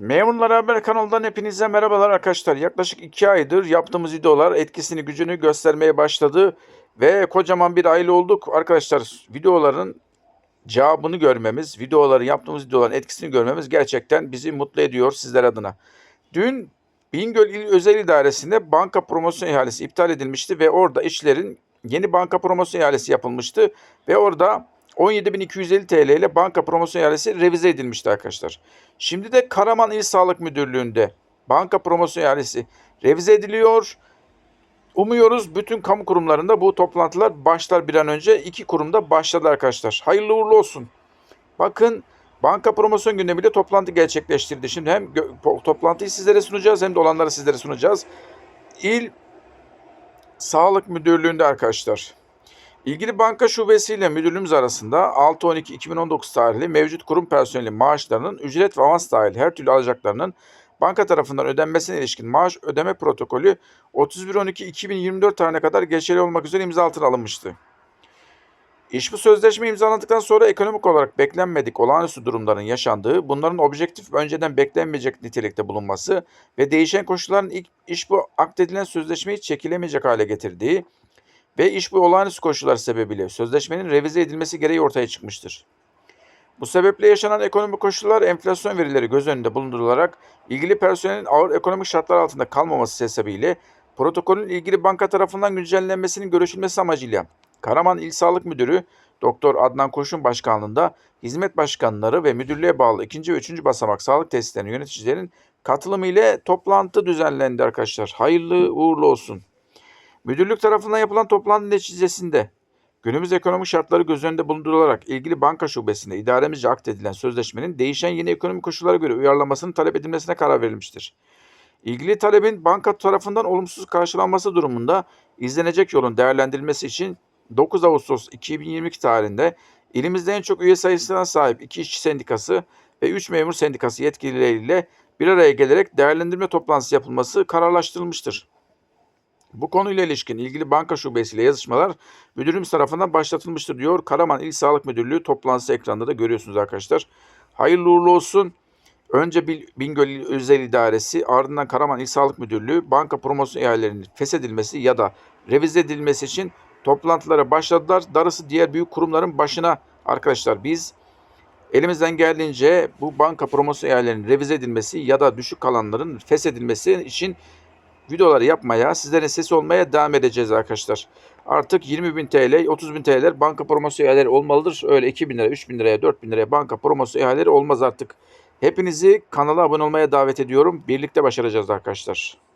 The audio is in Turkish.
Memurlar Haber kanalından hepinize merhabalar arkadaşlar. Yaklaşık 2 aydır yaptığımız videolar etkisini gücünü göstermeye başladı ve kocaman bir aile olduk. Arkadaşlar videoların cevabını görmemiz, videoları yaptığımız videoların etkisini görmemiz gerçekten bizi mutlu ediyor sizler adına. Dün Bingöl İl Özel İdaresi'nde banka promosyon ihalesi iptal edilmişti ve orada işlerin yeni banka promosyon ihalesi yapılmıştı ve orada 17.250 TL ile banka promosyon ihalesi revize edilmişti arkadaşlar. Şimdi de Karaman İl Sağlık Müdürlüğü'nde banka promosyon ihalesi revize ediliyor. Umuyoruz bütün kamu kurumlarında bu toplantılar başlar bir an önce. İki kurumda başladı arkadaşlar. Hayırlı uğurlu olsun. Bakın banka promosyon gündemiyle toplantı gerçekleştirdi. Şimdi hem toplantıyı sizlere sunacağız hem de olanları sizlere sunacağız. İl Sağlık Müdürlüğü'nde arkadaşlar. İlgili banka şubesiyle müdürlüğümüz arasında 6-12-2019 tarihli mevcut kurum personeli maaşlarının ücret ve avans dahil her türlü alacaklarının banka tarafından ödenmesine ilişkin maaş ödeme protokolü 31-12-2024 tarihine kadar geçerli olmak üzere imza altına alınmıştı. İş bu sözleşme imzalandıktan sonra ekonomik olarak beklenmedik olağanüstü durumların yaşandığı, bunların objektif önceden beklenmeyecek nitelikte bulunması ve değişen koşulların ilk iş bu akdedilen sözleşmeyi çekilemeyecek hale getirdiği ve iş bu olağanüstü koşullar sebebiyle sözleşmenin revize edilmesi gereği ortaya çıkmıştır. Bu sebeple yaşanan ekonomik koşullar enflasyon verileri göz önünde bulundurularak ilgili personelin ağır ekonomik şartlar altında kalmaması sebebiyle protokolün ilgili banka tarafından güncellenmesinin görüşülmesi amacıyla Karaman İl Sağlık Müdürü Doktor Adnan Koşun Başkanlığında hizmet başkanları ve müdürlüğe bağlı ikinci ve üçüncü basamak sağlık tesislerinin yöneticilerin katılımı ile toplantı düzenlendi arkadaşlar. Hayırlı uğurlu olsun. Müdürlük tarafından yapılan toplantı neticesinde günümüz ekonomik şartları göz önünde bulundurularak ilgili banka şubesinde idaremizce akdedilen sözleşmenin değişen yeni ekonomik koşullara göre uyarlanmasının talep edilmesine karar verilmiştir. İlgili talebin banka tarafından olumsuz karşılanması durumunda izlenecek yolun değerlendirilmesi için 9 Ağustos 2022 tarihinde ilimizde en çok üye sayısına sahip iki işçi sendikası ve 3 memur sendikası yetkilileriyle bir araya gelerek değerlendirme toplantısı yapılması kararlaştırılmıştır. Bu konuyla ilişkin ilgili banka şubesiyle yazışmalar müdürümüz tarafından başlatılmıştır diyor. Karaman İl Sağlık Müdürlüğü toplantısı ekranda da görüyorsunuz arkadaşlar. Hayırlı uğurlu olsun. Önce Bingöl Özel İdaresi ardından Karaman İl Sağlık Müdürlüğü banka promosyon ihalelerinin feshedilmesi ya da revize edilmesi için toplantılara başladılar. Darısı diğer büyük kurumların başına arkadaşlar biz elimizden geldiğince bu banka promosyon ihalelerinin revize edilmesi ya da düşük kalanların feshedilmesi için videoları yapmaya, sizlerin sesi olmaya devam edeceğiz arkadaşlar. Artık 20.000 TL, 30.000 TL banka promosyon ihaleleri olmalıdır. Öyle 2.000 lira, 3.000 liraya, 4.000 liraya banka promosyon ihaleleri olmaz artık. Hepinizi kanala abone olmaya davet ediyorum. Birlikte başaracağız arkadaşlar.